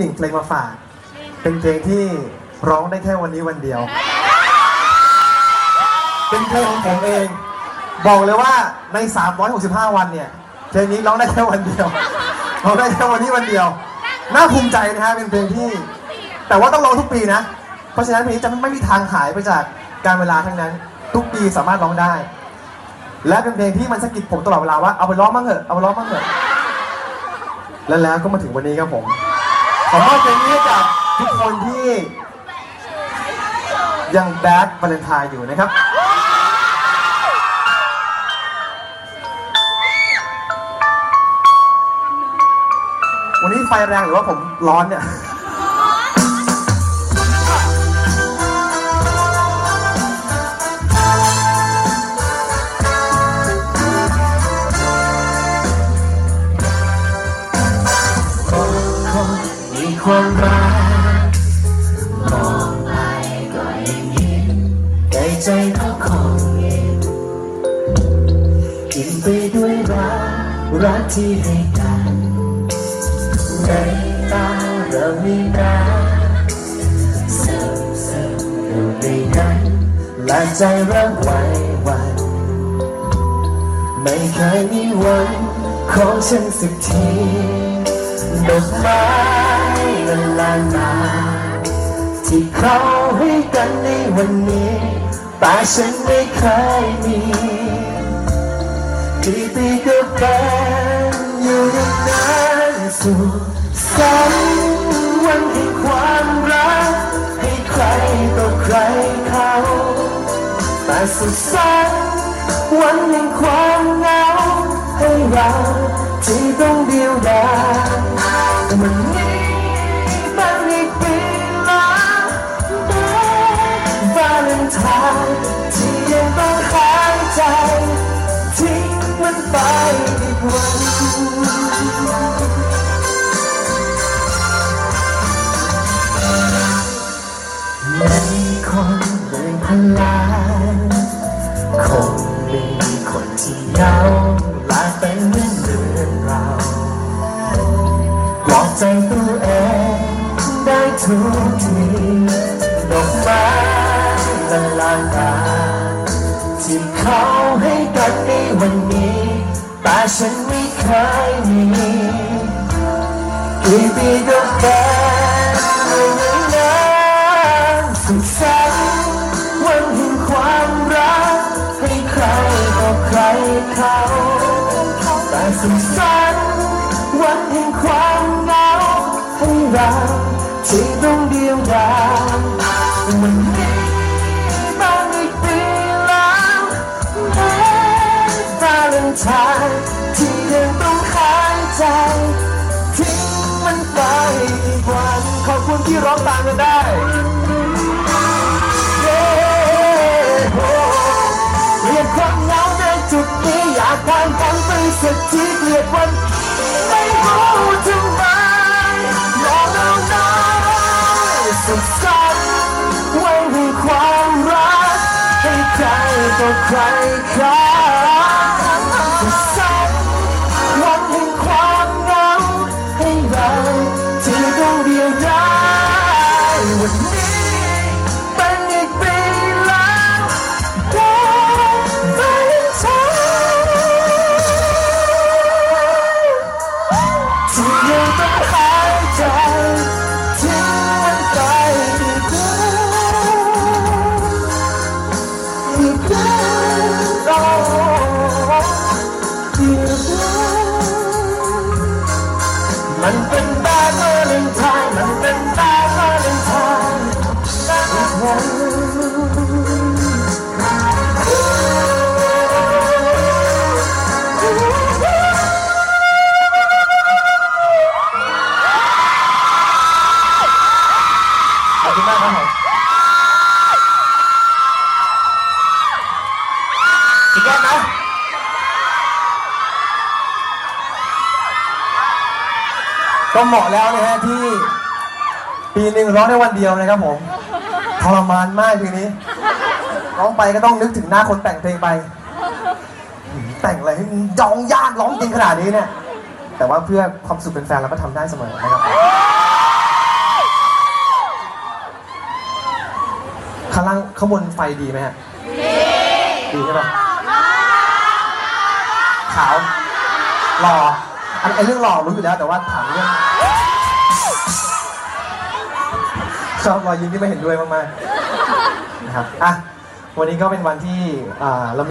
หนึ่งเพลงมาฝาก เป็นเพลงที่ร้องได้แค่วันนี้วันเดียว เป็นเพลงของผมเอง บอกเลยว่าใน 365 วันเนี่ย เพลงนี้ร้องได้แค่วันเดียว ร้องได้แค่วันนี้วันเดียว น่าภูมิใจนะฮะ เป็นเพลงที่ แต่ว่าต้องร้องทุกปีนะ เพราะฉะนั้นเพลงนี้จะไม่มีทางหายไปจากการเวลาทั้งนั้น ทุกปีสามารถร้องได้ และเป็นเพลงที่มันสะกิดผมตลอดเวลาว่าเอาไปร้องบ้างเถอะ เอาไปร้องบ้างเถอะ และแล้วก็มาถึงวันนี้ครับผม ขอมอบเพลงนี้ให้กับทุกคนที่ยังแบดวาเลนไทน์อยู่นะครับ วันนี้ไฟแรงหรือว่าผมร้อนเนี่ย ความรักมองไปก็ยังเห็นในใจก็คงเย็นกินไปด้วยรักรักที่ให้กันในตาเรามีน้ำซึมซึมอยู่ในนั้นและใจริ่มไหวหวันไม่เคยมีวันของฉันสักทีดอกไม้ ละลานาที่เขาให้กันในวันนี้แต่ฉันไม่เคยมีกี่ปีก็เป็นอยู่อย่างนั้นสู่สันวันแห่งความรักให้ใครต่อใครเขาแต่สุดสันวันแห่งความเหงาให้เราที่ต้องเดียวดายวันนี้มั ใจตัวเองได้ทุกทีดอกไม้ละลานตาที่เขาให้กันในวันนี้แต่ฉันไม่เคยมีกี่ปีก็เป็ ต้องเดียวดายวันนี้บางอีกปีแล้วแม้วาเลนไทน์ที่ยังต้องหายใจ ทิ้งมันไปอีกวันขอบคุณที่ร้องตามกันได้เย้โอ้เกลียดความเหงาในจุดนี้อยากผ่านกันไปสักทีเกลียดวัน สุขสันต์ไว้ในความรักให้ใจต่อใครครับ มันเป็นแบดวาเลนไทน์มันเป็นแบดวาเลนไทน์อีกวันขอบคุณมากครับผมอีกรอบนะ ก็เหมาะแล้วนะฮะที่ ปีหนึ่งร้องได้วันเดียวนะครับผมทรมานมากทีนี้ร้องไปก็ต้องนึกถึงหน้าคนแต่งเพลงไป แต่งอะไรยองยากร้องจริงขนาดนี้เนี่ย แต่ว่าเพื่อความสุขเป็นแฟนเราก็ทำได้เสมอนะครับข้างล่างข้างบนไฟดีไหมฮะดีใช่ไหมขาวหล่อ อันไอเรื่องหล่อรู้อยู่แล้วแต่ว่าถามเรื่องชอบรอยยิ้มที่ไม่เห็นด้วยมากๆนะครับอะวันนี้ก็เป็นวันที่อ่าเรามี